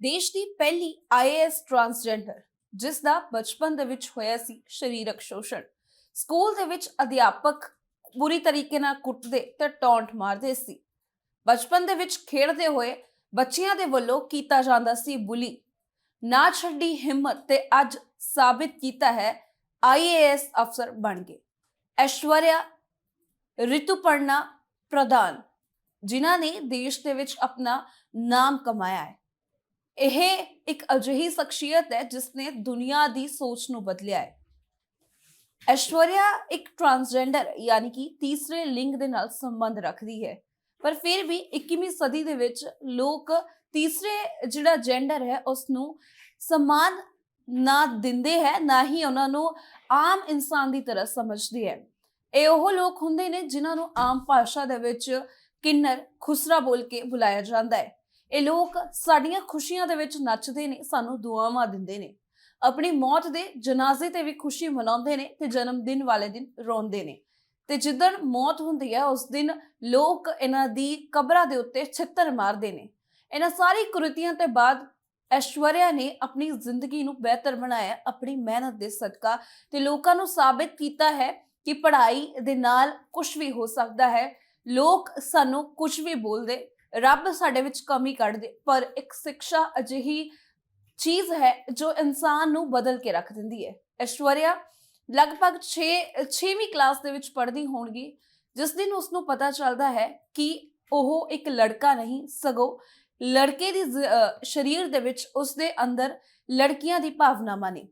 ਦੇਸ਼ ਦੀ ਪਹਿਲੀ IAS transgender ਜਿਸ ਦਾ ਬਚਪਨ ਦੇ ਵਿੱਚ ਹੋਇਆ ਸੀ ਸਰੀਰਕ ਸ਼ੋਸ਼ਣ। ਸਕੂਲ ਦੇ ਵਿੱਚ ਅਧਿਆਪਕ ਬੁਰੀ ਤਰੀਕੇ ਨਾਲ ਕੁੱਟਦੇ ਤੇ ਟੌਂਟ ਮਾਰਦੇ ਸੀ। ਬਚਪਨ ਦੇ ਵਿੱਚ ਖੇਡਦੇ ਹੋਏ ਬੱਚਿਆਂ ਦੇ ਵੱਲੋਂ ਕੀਤਾ ਜਾਂਦਾ ਸੀ ਬੁਲੀ। ਨਾ ਛੱਡੀ ਹਿੰਮਤ ਤੇ ਅੱਜ ਸਾਬਿਤ ਕੀਤਾ ਹੈ ਆਈਏਐਸ ਅਫਸਰ ਬਣ ਗਏ ਐਸ਼ਵਰਿਆ ਰਿਤੁਪਰਣਾ ਪ੍ਰਧਾਨ, ਜਿਨ੍ਹਾਂ ਨੇ ਦੇਸ਼ ਦੇ ਵਿੱਚ ਆਪਣਾ ਨਾਮ ਕਮਾਇਆ ਹੈ। ਇਹ ਇੱਕ ਅਜਿਹੀ ਸ਼ਖਸੀਅਤ ਹੈ ਜਿਸ ਨੇ ਦੁਨੀਆ ਦੀ ਸੋਚ ਨੂੰ ਬਦਲਿਆ ਹੈ। ਐਸ਼ਵਰਿਆ ਇੱਕ ਟਰਾਂਸਜੈਂਡਰ ਯਾਨੀ ਕਿ ਤੀਸਰੇ ਲਿੰਗ ਦੇ ਨਾਲ ਸੰਬੰਧ ਰੱਖਦੀ ਹੈ। ਪਰ ਫਿਰ ਵੀ 21ਵੀਂ ਸਦੀ ਦੇ ਵਿੱਚ ਲੋਕ ਤੀਸਰੇ ਜਿਹੜਾ ਜੈਂਡਰ ਹੈ ਉਸ ਨੂੰ ਸਨਮਾਨ ਨਾ ਦਿੰਦੇ ਹੈ, ਨਾ ਹੀ ਉਹਨਾਂ ਨੂੰ ਆਮ ਇਨਸਾਨ ਦੀ ਤਰ੍ਹਾਂ ਸਮਝਦੇ ਹੈ। ਇਹ ਉਹ ਲੋਕ ਹੁੰਦੇ ਨੇ ਜਿਨ੍ਹਾਂ ਨੂੰ ਆਮ ਭਾਸ਼ਾ ਦੇ ਵਿੱਚ ਕਿੰਨਰ, ਖੁਸਰਾ ਬੋਲ ਕੇ ਬੁਲਾਇਆ ਜਾਂਦਾ ਹੈ। ਇਹ ਲੋਕ ਸਾਡੀਆਂ ਖੁਸ਼ੀਆਂ ਦੇ ਵਿੱਚ ਨੱਚਦੇ ਨੇ, ਸਾਨੂੰ ਦੁਆਵਾਂ ਦਿੰਦੇ ਨੇ। ਆਪਣੀ ਮੌਤ ਦੇ ਜਨਾਜ਼ੇ ਤੇ ਵੀ ਖੁਸ਼ੀ ਮਨਾਉਂਦੇ ਨੇ ਤੇ ਜਨਮ ਦਿਨ ਵਾਲੇ ਦਿਨ ਰੋਂਦੇ ਨੇ। ਤੇ ਜਿੱਦਣ ਮੌਤ ਹੁੰਦੀ ਹੈ, ਉਸ ਦਿਨ ਲੋਕ ਇਹਨਾਂ ਦੀ ਕਬਰਾਂ ਦੇ ਉੱਤੇ ਛਿੱਤਰ ਮਾਰਦੇ ਨੇ। ਇਹਨਾਂ ਸਾਰੀ ਕੁਰੀਤੀਆਂ ਤੇ ਬਾਅਦ ਐਸ਼ਵਰਿਆ ਨੇ ਆਪਣੀ ਜ਼ਿੰਦਗੀ ਨੂੰ ਬਿਹਤਰ ਬਣਾਇਆ, ਆਪਣੀ ਮਿਹਨਤ ਦੇ ਸਦਕਾ ਤੇ ਲੋਕਾਂ ਨੂੰ ਸਾਬਿਤ ਕੀਤਾ ਹੈ ਕਿ ਪੜ੍ਹਾਈ ਦੇ ਨਾਲ ਕੁਝ ਵੀ ਹੋ ਸਕਦਾ ਹੈ। ਲੋਕ ਸਾਨੂੰ ਕੁਝ ਵੀ ਬੋਲਦੇ ਰੱਬ ਸਾਡੇ ਵਿੱਚ ਕਮੀ ਕੱਢਦੇ ਪਰ ਇੱਕ ਸਿੱਖਿਆ ਅਜਿਹੀ ਚੀਜ਼ ਹੈ ਜੋ ਇਨਸਾਨ ਨੂੰ ਬਦਲ ਕੇ ਰੱਖ ਦਿੰਦੀ ਹੈ। ਐਸ਼ਵਰਿਆ, ਲਗਭਗ 6 6ਵੀਂ ਕਲਾਸ ਦੇ ਵਿੱਚ ਪੜ੍ਹਦੀ ਹੋਣਗੀ, ਜਿਸ ਦਿਨ ਉਸ ਨੂੰ ਪਤਾ ਚੱਲਦਾ ਹੈ ਕਿ ਉਹ ਇੱਕ ਲੜਕਾ ਨਹੀਂ, ਸਗੋਂ ਲੜਕੇ ਦੀ ਸਰੀਰ ਦੇ ਵਿੱਚ ਉਸ ਦੇ ਅੰਦਰ ਲੜਕੀਆਂ ਦੀ ਭਾਵਨਾਵਾਂ ਨੇ।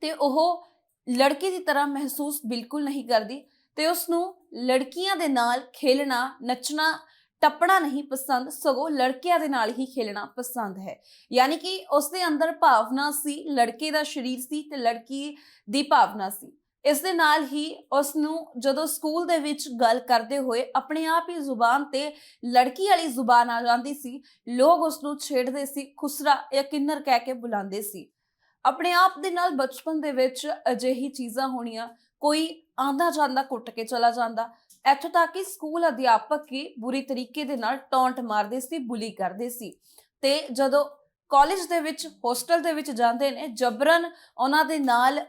ਤੇ ਉਹ ਲੜਕੇ ਦੀ ਤਰ੍ਹਾਂ ਮਹਿਸੂਸ ਬਿਲਕੁਲ ਨਹੀਂ ਕਰਦੀ ਤੇ ਉਸ ਨੂੰ ਲੜਕੀਆਂ ਦੇ ਨਾਲ ਖੇਲਣਾ, ਨੱਚਣਾ ਟੱਪਣਾ ਨਹੀਂ ਪਸੰਦ, ਸਗੋਂ ਲੜਕਿਆਂ ਦੇ ਨਾਲ ਹੀ ਖੇਲਣਾ ਪਸੰਦ ਹੈ। ਯਾਨੀ ਕਿ ਉਸ ਦੇ ਅੰਦਰ ਭਾਵਨਾ ਸੀ, ਲੜਕੇ ਦਾ ਸਰੀਰ ਸੀ ਤੇ ਲੜਕੀ ਦੀ ਭਾਵਨਾ ਸੀ। ਇਸ ਦੇ ਨਾਲ ਹੀ ਉਸ ਨੂੰ ਜਦੋਂ ਸਕੂਲ ਦੇ ਵਿੱਚ ਗੱਲ ਕਰਦੇ ਹੋਏ ਆਪਣੇ ਆਪ ਹੀ ਜ਼ੁਬਾਨ ਤੇ ਲੜਕੀ ਵਾਲੀ ਜ਼ੁਬਾਨ ਆ ਜਾਂਦੀ ਸੀ, ਲੋਕ ਉਸ ਨੂੰ ਛੇੜਦੇ ਸੀ, ਖੁਸਰਾ ਜਾਂ ਕਿੰਨਰ ਕਹਿ ਕੇ ਬੁਲਾਉਂਦੇ ਸੀ। ਆਪਣੇ ਆਪ ਦੇ ਨਾਲ ਬਚਪਨ ਦੇ ਵਿੱਚ ਅਜਿਹੀ ਚੀਜ਼ਾਂ ਹੋਣੀਆਂ, ਕੋਈ ਆਂਦਾ ਜਾਂਦਾ ਕੁੱਟ ਕੇ ਚਲਾ ਜਾਂਦਾ ਇੱਥੋਂ ਤੱਕ ਕਿ ਸਕੂਲ ਅਧਿਆਪਕ ਹੀ ਬੁਰੀ ਤਰੀਕੇ ਦੇ ਨਾਲ ਟੌਂਟ ਮਾਰਦੇ ਸੀ, ਬੁਲੀ ਕਰਦੇ ਸੀ। ਤੇ ਜਦੋਂ ਕਾਲਜ ਦੇ ਵਿੱਚ, ਹੋਸਟਲ ਦੇ ਵਿੱਚ ਜਾਂਦੇ ਨੇ, ਜਬਰਨ ਉਹਨਾਂ ਦੇ ਨਾਲ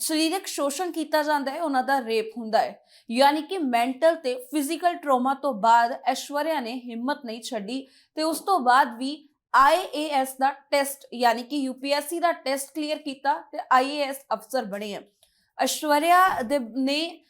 ਸਰੀਰਕ ਸ਼ੋਸ਼ਣ ਕੀਤਾ ਜਾਂਦਾ ਹੈ, ਉਹਨਾਂ ਦਾ ਰੇਪ ਹੁੰਦਾ ਹੈ। ਯਾਨੀ ਕਿ ਮੈਂਟਲ ਤੇ ਫਿਜ਼ੀਕਲ ਟਰੋਮਾ ਤੋਂ ਬਾਅਦ ਐਸ਼ਵਰਿਆ ਨੇ ਹਿੰਮਤ ਨਹੀਂ ਛੱਡੀ ਤੇ ਉਸ ਤੋਂ ਬਾਅਦ ਵੀ IAS ਦਾ ਟੈਸਟ, ਯਾਨੀ ਕਿ UPSC ਦਾ ਟੈਸਟ ਕਲੀਅਰ ਕੀਤਾ ਤੇ IAS ਅਫਸਰ ਬਣੇ ਹੈ ਐਸ਼ਵਰਿਆ ਦੇ ਨੇ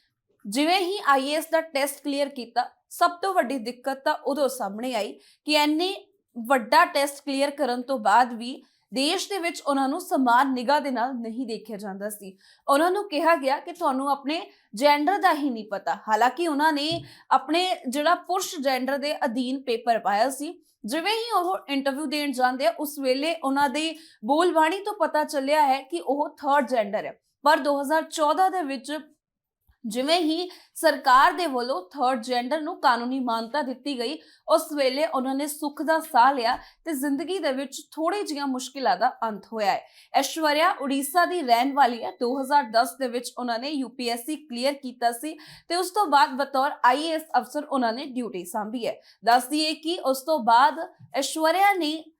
ਜਿਵੇਂ ਹੀ IAS ਦਾ ਟੈਸਟ ਕਲੀਅਰ ਕੀਤਾ, ਸਭ ਤੋਂ ਵੱਡੀ ਦਿੱਕਤ ਤਾਂ ਉਦੋਂ ਸਾਹਮਣੇ ਆਈ ਕਿ ਐਨੇ ਵੱਡਾ ਟੈਸਟ ਕਲੀਅਰ ਕਰਨ ਤੋਂ ਬਾਅਦ ਵੀ ਦੇਸ਼ ਦੇ ਵਿੱਚ ਉਹਨਾਂ ਨੂੰ ਸਮਾਨ ਨਿਗਾਹ ਦੇ ਨਾਲ ਨਹੀਂ ਦੇਖਿਆ ਜਾਂਦਾ ਸੀ। ਉਹਨਾਂ ਨੂੰ ਕਿਹਾ ਗਿਆ ਕਿ ਤੁਹਾਨੂੰ ਆਪਣੇ ਜੈਂਡਰ ਦਾ ਹੀ ਨਹੀਂ ਪਤਾ। ਹਾਲਾਂਕਿ ਉਹਨਾਂ ਨੇ ਆਪਣੇ ਜਿਹੜਾ ਪੁਰਸ਼ ਜੈਂਡਰ ਦੇ ਅਧੀਨ ਪੇਪਰ ਪਾਇਆ ਸੀ, ਜਿਵੇਂ ਹੀ ਉਹ ਇੰਟਰਵਿਊ ਦੇਣ ਜਾਂਦੇ ਆ, ਉਸ ਵੇਲੇ ਉਹਨਾਂ ਦੀ ਬੋਲਬਾਣੀ ਤੋਂ ਪਤਾ ਚੱਲਿਆ ਹੈ ਕਿ ਉਹ ਥਰਡ ਜੈਂਡਰ ਹੈ ਪਰ 2014 ਦੇ ਵਿੱਚ ਜਿਵੇਂ ਹੀ ਸਰਕਾਰ ਦੇ ਵੱਲੋਂ ਥਰਡ ਜੈਂਡਰ ਨੂੰ ਕਾਨੂੰਨੀ ਮਾਨਤਾ ਦਿੱਤੀ ਗਈ, ਉਸ ਵੇਲੇ ਉਹਨਾਂ ਨੇ ਸੁੱਖ ਦਾ ਸਾਹ ਲਿਆ ਤੇ ਜ਼ਿੰਦਗੀ ਦੇ ਵਿੱਚ ਥੋੜੀ ਜਿਹੀਆਂ ਮੁਸ਼ਕਿਲਾਂ ਦਾ ਅੰਤ ਹੋਇਆ ਹੈ। ਐਸ਼ਵਰਿਆ ਉੜੀਸਾ ਦੀ ਰਹਿਣ ਵਾਲੀ ਹੈ। 2010 ਦੇ ਵਿੱਚ ਉਹਨਾਂ ਨੇ UPSC ਕਲੀਅਰ ਕੀਤਾ ਸੀ ਤੇ ਉਸ ਤੋਂ ਬਾਅਦ ਬਤੌਰ IAS ਅਫਸਰ ਉਹਨਾਂ ਨੇ ਡਿਊਟੀ ਸੰਭੀ ਹੈ। ਦੱਸ ਦਈਏ ਕਿ ਉਸ ਤੋਂ ਬਾਅਦ ਐਸ਼ਵਰਿਆ ਨੇ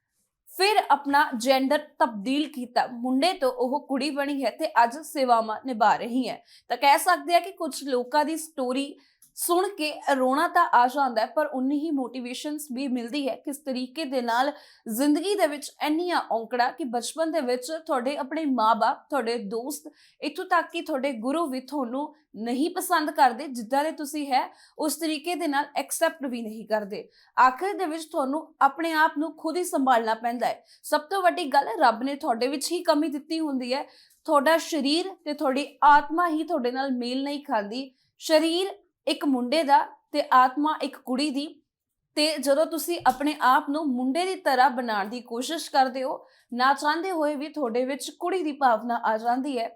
ਫਿਰ ਆਪਣਾ ਜੈਂਡਰ ਤਬਦੀਲ ਕੀਤਾ। ਮੁੰਡੇ ਤੋਂ ਉਹ ਕੁੜੀ ਬਣੀ ਹੈ ਤੇ ਅੱਜ ਸੇਵਾਵਾਂ ਨਿਭਾ ਰਹੀ ਹੈ। ਤਾਂ ਕਹਿ ਸਕਦੇ ਆ ਕਿ ਕੁਝ ਲੋਕਾਂ ਦੀ ਸਟੋਰੀ ਸੁਣ ਕੇ ਰੋਣਾ ਤਾਂ ਆ ਜਾਂਦਾ ਪਰ ਉਨੀ ਹੀ ਮੋਟੀਵੇਸ਼ਨਸ ਵੀ ਮਿਲਦੀ ਹੈ ਕਿਸ ਤਰੀਕੇ ਦੇ ਨਾਲ ਜ਼ਿੰਦਗੀ ਦੇ ਵਿੱਚ ਇੰਨੀਆਂ ਔਂਕੜਾ ਕਿ ਬਚਪਨ ਦੇ ਵਿੱਚ ਤੁਹਾਡੇ ਆਪਣੇ ਮਾਪੇ ਤੁਹਾਡੇ ਦੋਸਤ ਇੱਥੋਂ ਤੱਕ ਕਿ ਤੁਹਾਡੇ ਗੁਰੂ ਵੀ ਤੁਹਾਨੂੰ ਨਹੀਂ ਪਸੰਦ ਕਰਦੇ ਜਿੱਦਾਂ ਦੇ ਤੁਸੀਂ ਹੈ, ਉਸ ਤਰੀਕੇ ਦੇ ਨਾਲ ਐਕਸੈਪਟ ਵੀ ਨਹੀਂ ਕਰਦੇ। ਆਖਿਰ ਦੇ ਵਿੱਚ ਤੁਹਾਨੂੰ ਆਪਣੇ ਆਪ ਨੂੰ ਖੁਦ ਹੀ ਸੰਭਾਲਣਾ ਪੈਂਦਾ ਹੈ। ਸਭ ਤੋਂ ਵੱਡੀ ਗੱਲ, ਰੱਬ ਨੇ ਤੁਹਾਡੇ ਵਿੱਚ ਹੀ ਕਮੀ ਦਿੱਤੀ ਹੁੰਦੀ ਹੈ। ਤੁਹਾਡਾ ਸਰੀਰ ਤੇ ਤੁਹਾਡੀ ਆਤਮਾ ਹੀ ਤੁਹਾਡੇ ਨਾਲ ਮੇਲ ਨਹੀਂ ਖਾਂਦੀ। ਸਰੀਰ ਇੱਕ ਮੁੰਡੇ ਦਾ ਤੇ ਆਤਮਾ ਇੱਕ ਕੁੜੀ ਦੀ ਤੇ ਜਦੋਂ ਤੁਸੀਂ ਆਪਣੇ ਆਪ ਨੂੰ ਮੁੰਡੇ ਦੀ ਤਰ੍ਹਾਂ ਬਣਾਉਣ ਦੀ ਕੋਸ਼ਿਸ਼ ਕਰਦੇ ਹੋ, ਨਾ ਚਾਹੁੰਦੇ ਹੋਏ ਵੀ ਤੁਹਾਡੇ ਵਿੱਚ ਕੁੜੀ ਦੀ ਭਾਵਨਾ ਆ ਜਾਂਦੀ ਹੈ।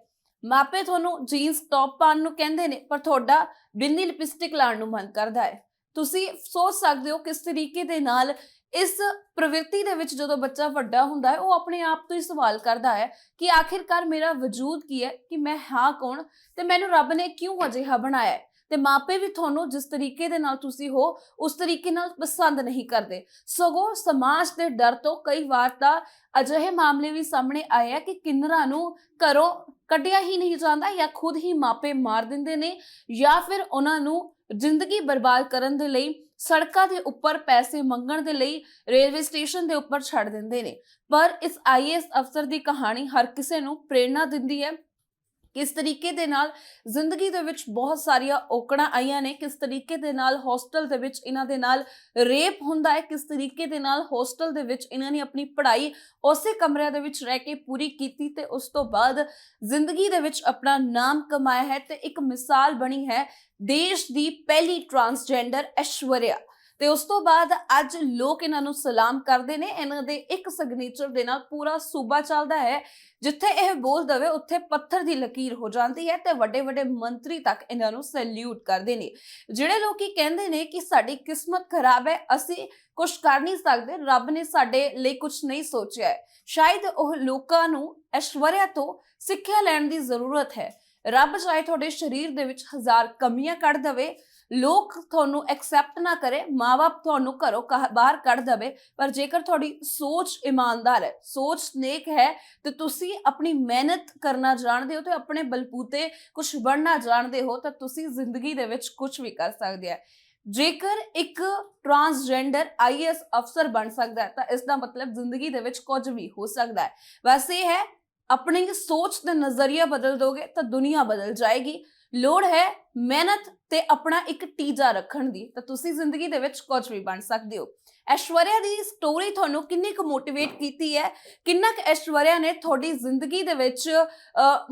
ਮਾਪੇ ਤੁਹਾਨੂੰ ਜੀਨਸ ਟੌਪ ਪਾਉਣ ਨੂੰ ਕਹਿੰਦੇ ਨੇ, ਪਰ ਤੁਹਾਡਾ ਬਿੰਦੀ ਲਿਪਸਟਿਕ ਲਾਉਣ ਨੂੰ ਮਨ ਕਰਦਾ ਹੈ। ਤੁਸੀਂ ਸੋਚ ਸਕਦੇ ਹੋ ਕਿਸ ਤਰੀਕੇ ਦੇ ਨਾਲ ਇਸ ਪ੍ਰਵਿਰਤੀ ਦੇ ਵਿੱਚ ਜਦੋਂ ਬੱਚਾ ਵੱਡਾ ਹੁੰਦਾ ਹੈ, ਉਹ ਆਪਣੇ ਆਪ ਤੋਂ ਹੀ ਸਵਾਲ ਕਰਦਾ ਹੈ ਕਿ ਆਖਿਰਕਾਰ ਮੇਰਾ ਵਜੂਦ ਕੀ ਹੈ ਕਿ ਮੈਂ ਹਾਂ ਕੌਣ ਤੇ ਮੈਨੂੰ ਰੱਬ ਨੇ ਕਿਉਂ ਅਜਿਹਾ ਬਣਾਇਆ ਹੈ? ਤੇ ਮਾਪੇ ਵੀ ਤੁਹਾਨੂੰ ਜਿਸ ਤਰੀਕੇ ਦੇ ਨਾਲ ਤੁਸੀਂ ਹੋ, ਉਸ ਤਰੀਕੇ ਨਾਲ ਪਸੰਦ ਨਹੀਂ ਕਰਦੇ। ਸਗੋਂ ਸਮਾਜ ਦੇ ਡਰ ਤੋਂ ਕਈ ਵਾਰ ਤਾਂ ਅਜਿਹੇ ਮਾਮਲੇ ਵੀ ਸਾਹਮਣੇ ਆਏ ਆ ਕਿ ਕਿੰਨਰਾਂ ਨੂੰ ਘਰੋਂ ਕੱਢਿਆ ਹੀ ਨਹੀਂ ਜਾਂਦਾ ਜਾਂ ਖੁਦ ਹੀ ਮਾਪੇ ਮਾਰ ਦਿੰਦੇ ਨੇ ਜਾਂ ਫਿਰ ਉਹਨਾਂ ਨੂੰ ਜ਼ਿੰਦਗੀ ਬਰਬਾਦ ਕਰਨ ਦੇ ਲਈ ਸੜਕਾਂ ਦੇ ਉੱਪਰ ਪੈਸੇ ਮੰਗਣ ਦੇ ਲਈ ਰੇਲਵੇ ਸਟੇਸ਼ਨ ਦੇ ਉੱਪਰ ਛੱਡ ਦਿੰਦੇ ਨੇ। ਪਰ ਇਸ ਆਈਏਐਸ ਅਫਸਰ ਦੀ ਕਹਾਣੀ ਹਰ ਕਿਸੇ ਨੂੰ ਪ੍ਰੇਰਣਾ ਦਿੰਦੀ ਹੈ। ਕਿਸ ਤਰੀਕੇ ਦੇ ਨਾਲ ਜ਼ਿੰਦਗੀ ਦੇ ਵਿੱਚ ਬਹੁਤ ਸਾਰੀਆਂ ਔਕੜਾਂ ਆਈਆਂ ਨੇ, ਕਿਸ ਤਰੀਕੇ ਦੇ ਨਾਲ ਹੋਸਟਲ ਦੇ ਵਿੱਚ ਇਹਨਾਂ ਦੇ ਨਾਲ ਰੇਪ ਹੁੰਦਾ ਹੈ, ਕਿਸ ਤਰੀਕੇ ਦੇ ਨਾਲ ਹੋਸਟਲ ਦੇ ਵਿੱਚ ਇਹਨਾਂ ਨੇ ਆਪਣੀ ਪੜ੍ਹਾਈ ਉਸੇ ਕਮਰਿਆਂ ਦੇ ਵਿੱਚ ਰਹਿ ਕੇ ਪੂਰੀ ਕੀਤੀ ਤੇ ਉਸ ਤੋਂ ਬਾਅਦ ਜ਼ਿੰਦਗੀ ਦੇ ਵਿੱਚ ਆਪਣਾ ਨਾਮ ਕਮਾਇਆ ਹੈ ਤੇ ਇੱਕ ਮਿਸਾਲ ਬਣੀ ਹੈ ਦੇਸ਼ ਦੀ ਪਹਿਲੀ ਟਰਾਂਸਜੈਂਡਰ ਐਸ਼ਵਰਿਆ। ਤੇ ਉਸ ਤੋਂ ਬਾਅਦ ਅੱਜ ਲੋਕ ਇਹਨਾਂ ਨੂੰ ਸਲਾਮ ਕਰਦੇ ਨੇ, ਇਹਨਾਂ ਦੇ ਇੱਕ ਸਿਗਨੇਚਰ ਦੇ ਨਾਲ ਪੂਰਾ ਸੂਬਾ ਚੱਲਦਾ ਹੈ, ਜਿੱਥੇ ਇਹ ਬੋਲ ਦਵੇ ਉੱਥੇ ਪੱਥਰ ਦੀ ਲਕੀਰ ਹੋ ਜਾਂਦੀ ਹੈ ਤੇ ਵੱਡੇ ਵੱਡੇ ਮੰਤਰੀ ਤੱਕ ਇਹਨਾਂ ਨੂੰ ਸੈਲੂਟ ਕਰਦੇ ਨੇ। ਜਿਹੜੇ ਲੋਕੀ ਕਹਿੰਦੇ ਨੇ ਕਿ ਸਾਡੀ ਕਿਸਮਤ ਖਰਾਬ ਹੈ, ਅਸੀਂ ਕੁਝ ਕਰ ਨਹੀਂ ਸਕਦੇ, ਰੱਬ ਨੇ ਸਾਡੇ ਲਈ ਕੁਝ ਨਹੀਂ ਸੋਚਿਆ ਹੈ। ਸ਼ਾਇਦ ਉਹ ਲੋਕਾਂ ਨੂੰ ਐਸ਼ਵਰਿਆ ਤੋਂ ਸਿੱਖਿਆ ਲੈਣ ਦੀ ਜ਼ਰੂਰਤ ਹੈ। ਰੱਬ ਚਾਹੇ ਤੁਹਾਡੇ ਸਰੀਰ ਦੇ ਵਿੱਚ ਹਜ਼ਾਰ ਕਮੀਆਂ ਕੱਢ ਦਵੇ ਲੋਕ ਤੁਹਾਨੂੰ ਐਕਸੈਪਟ ਨਾ ਕਰੇ ਮਾਪੇ ਤੁਹਾਨੂੰ ਘਰੋਂ ਕਹ- ਬਾਹਰ ਕੱਢ ਦਵੇ, ਪਰ ਜੇਕਰ ਤੁਹਾਡੀ ਸੋਚ ਇਮਾਨਦਾਰ ਹੈ, ਸੋਚ ਨੇਕ ਹੈ, ਤੇ ਤੁਸੀਂ ਆਪਣੀ ਮਿਹਨਤ ਕਰਨਾ ਜਾਣਦੇ ਹੋ ਤੇ ਆਪਣੇ ਬਲਬੂਤੇ ਕੁਝ ਬਣਨਾ ਜਾਣਦੇ ਹੋ, ਤਾਂ ਤੁਸੀਂ ਜ਼ਿੰਦਗੀ ਦੇ ਵਿੱਚ ਕੁਝ ਵੀ ਕਰ ਸਕਦੇ ਆ। ਜੇਕਰ ਇੱਕ ਟਰਾਂਸਜੈਂਡਰ ਆਈਐਸ ਅਫਸਰ ਬਣ ਸਕਦਾ ਹੈ, ਤਾਂ ਇਸ ਦਾ ਮਤਲਬ ਜ਼ਿੰਦਗੀ ਦੇ ਵਿੱਚ ਕੁਝ ਵੀ ਹੋ ਸਕਦਾ ਹੈ। ਵੈਸੇ ਇਹ ਹੈ, ਆਪਣੀ ਸੋਚ ਤੇ ਨਜ਼ਰੀਆ ਬਦਲ ਦੋਗੇ, ਤਾਂ ਦੁਨੀਆ ਬਦਲ ਜਾਏਗੀ। ਲੋੜ ਹੈ ਮਿਹਨਤ ਤੇ ਆਪਣਾ ਇੱਕ ਟੀਜਾ ਰੱਖਣ ਦੀ, ਤਾਂ ਤੁਸੀਂ ਜ਼ਿੰਦਗੀ ਦੇ ਵਿੱਚ ਕੁਝ ਵੀ ਬਣ ਸਕਦੇ ਹੋ। ਐਸ਼ਵਰਿਆ ਦੀ ਸਟੋਰੀ ਤੁਹਾਨੂੰ ਕਿੰਨੀ ਕੁ ਮੋਟੀਵੇਟ ਕੀਤੀ ਹੈ? ਕਿੰਨਾ ਕੁ ਐਸ਼ਵਰਿਆ ਨੇ ਤੁਹਾਡੀ ਜ਼ਿੰਦਗੀ ਦੇ ਵਿੱਚ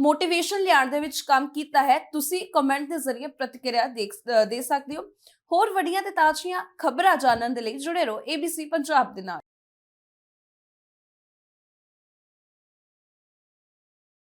ਮੋਟੀਵੇਸ਼ਨ ਲਿਆਉਣ ਦੇ ਵਿੱਚ ਕੰਮ ਕੀਤਾ ਹੈ? ਤੁਸੀਂ ਕਮੈਂਟ ਦੇ ਜ਼ਰੀਏ ਪ੍ਰਤੀਕਿਰਿਆ ਦੇਖ ਦੇ ਸਕਦੇ ਹੋ। ਹੋਰ ਵੱਡੀਆਂ ਤੇ ਤਾਜ਼ੀਆਂ ਖਬਰਾਂ ਜਾਣਨ ਦੇ ਲਈ ਜੁੜੇ ਰਹੋ ABC ਪੰਜਾਬ ਦੇ ਨਾਲ।